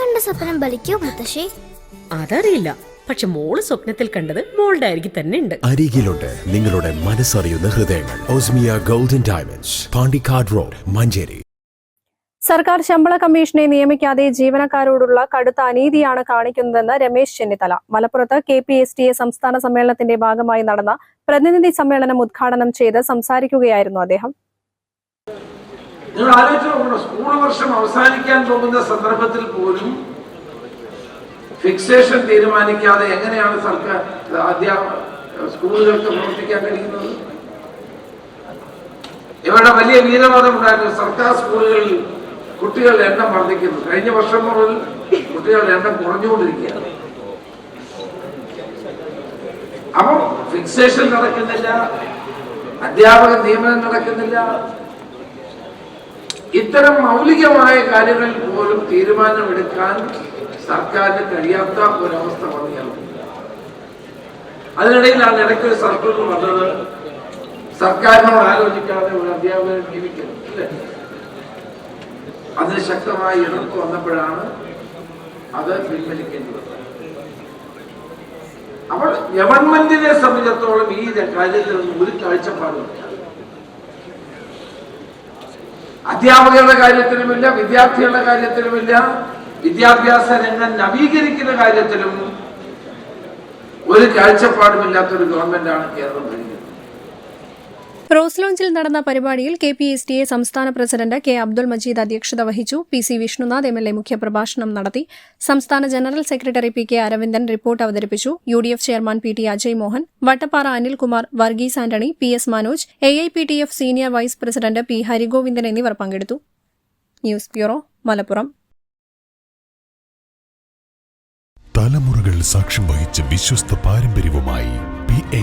കണ്ട സ്വപ്നം ബലിക്കോ മുത്തശ്ശി? അതറിയില്ല. പക്ഷെ മോൾ സ്വപ്നത്തിൽ കണ്ടത് മോളുടെ അരികിൽ തന്നെ ഉണ്ട്. അരികിലുണ്ട് നിങ്ങളുടെ മനസ്സറിയുന്ന ഹൃദയങ്ങൾ. Osmia golden diamonds Pandikkad road Manjeri. സർക്കാർ ശമ്പള കമ്മീഷനെ നിയമിക്കാതെ ജീവനക്കാരോടുള്ള കടുത്ത അനീതിയാണ് കാണിക്കുന്നതെന്ന് രമേശ് ചെന്നിത്തല. മലപ്പുറത്ത് K P S T A സംസ്ഥാന സമ്മേളനത്തിന്റെ ഭാഗമായി നടന്ന പ്രതിനിധി സമ്മേളനം ഉദ്ഘാടനം ചെയ്ത് സംസാരിക്കുകയായിരുന്നു അദ്ദേഹം. നിങ്ങൾ ആലോചിച്ച് നോക്കണം സ്കൂൾ വർഷം അവസാനിക്കാൻ പോകുന്ന സന്ദർഭത്തിൽ പോലും ഫിക്സേഷൻ തീരുമാനിക്കാതെ എങ്ങനെയാണ് സർക്കാർ അധ്യാപക സ്കൂളുകൾക്ക് പ്രവർത്തിക്കാൻ കഴിയുന്നത്? ഇവരുടെ വലിയ വീരവാദം ഉണ്ടായിരുന്നു സർക്കാർ സ്കൂളുകളിൽ കുട്ടികളുടെ എണ്ണം വർദ്ധിക്കുന്നു. കഴിഞ്ഞ വർഷം മുതൽ കുട്ടികളുടെ എണ്ണം കുറഞ്ഞുകൊണ്ടിരിക്കുകയാണ്. അപ്പം ഫിക്സേഷൻ നടക്കുന്നില്ല അധ്യാപക നിയമനം നടക്കുന്നില്ല ഇത്തരം മൗലികമായ കാര്യങ്ങളിൽ പോലും തീരുമാനമെടുക്കാൻ സർക്കാരിന് കഴിയാത്ത ഒരവസ്ഥ വന്നിയാണ് അതിനിടയിലാണ് ഇടയ്ക്ക് ഒരു സർക്കിൾ വന്നത് സർക്കാരിനോട് ആലോചിക്കാതെ ഒരു അധ്യാപകൻ ജീവിക്കുന്നു അതിന് ശക്തമായി എതിർപ്പ് വന്നപ്പോഴാണ് അത് പിൻവലിക്കേണ്ടത് അപ്പോൾ ഗവൺമെന്റിനെ സംബന്ധിച്ചിടത്തോളം ഈ കാര്യത്തിൽ നിന്ന് ഒരു കാഴ്ചപ്പാടുമില്ല. അധ്യാപകരുടെ കാര്യത്തിലുമില്ല വിദ്യാർത്ഥികളുടെ കാര്യത്തിലുമില്ല. വിദ്യാഭ്യാസ രംഗം നവീകരിക്കുന്ന കാര്യത്തിലും ഒരു കാഴ്ചപ്പാടുമില്ലാത്തൊരു ഗവൺമെന്റാണ് കേരളം ഭരിക്കുന്നത്. റോസ് ലോഞ്ചിൽ നടന്ന പരിപാടിയിൽ K P S T A സംസ്ഥാന പ്രസിഡന്റ് കെ അബ്ദുൾ മജീദ് അധ്യക്ഷത വഹിച്ചു. P C Vishnunath M L A മുഖ്യപ്രഭാഷണം നടത്തി. സംസ്ഥാന general secretary P K Aravindan report അവതരിപ്പിച്ചു. U D F chairman P T Ajay Mohan Vattappara Anilkumar Varghese Antony P S Manoj A I P T F senior vice president P Harigovindan എന്നിവർ പങ്കെടുത്തു. News bureau Malappuram. തലമുറകൾ സാക്ഷ്യം വഹിച്ച വിശ്വസ്ത പാരമ്പര്യവുമായി P A